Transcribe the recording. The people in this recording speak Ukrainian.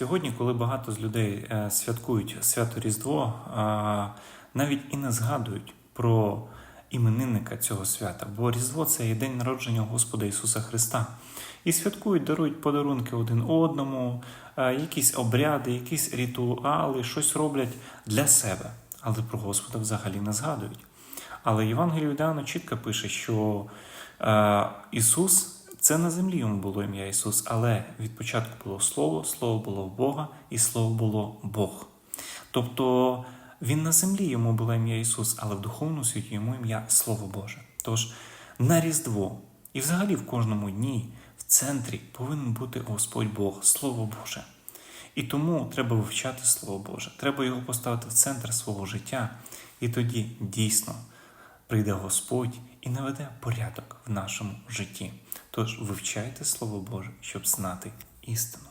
Сьогодні, коли багато з людей е, святкують свято Різдво, навіть і не згадують про іменинника цього свята, бо Різдво це є день народження Господа Ісуса Христа. І святкують, дарують подарунки один одному, е, якісь обряди, якісь ритуали, щось роблять для себе, але про Господа взагалі не згадують. Але Євангеліє від Іоанна чітко пише, що е, Ісус це на землі йому було ім'я Ісус, але від початку було Слово, Слово було Бога, і Слово було Бог. Тобто він на землі йому було ім'я Ісус, але в духовному світі йому ім'я Слово Боже. Тож на Різдво і взагалі в кожному дні в центрі повинен бути Господь Бог, Слово Боже. І тому треба вивчати Слово Боже, треба його поставити в центр свого життя, і тоді дійсно прийде Господь і наведе порядок в нашому житті. Тож вивчайте Слово Боже, щоб знати істину.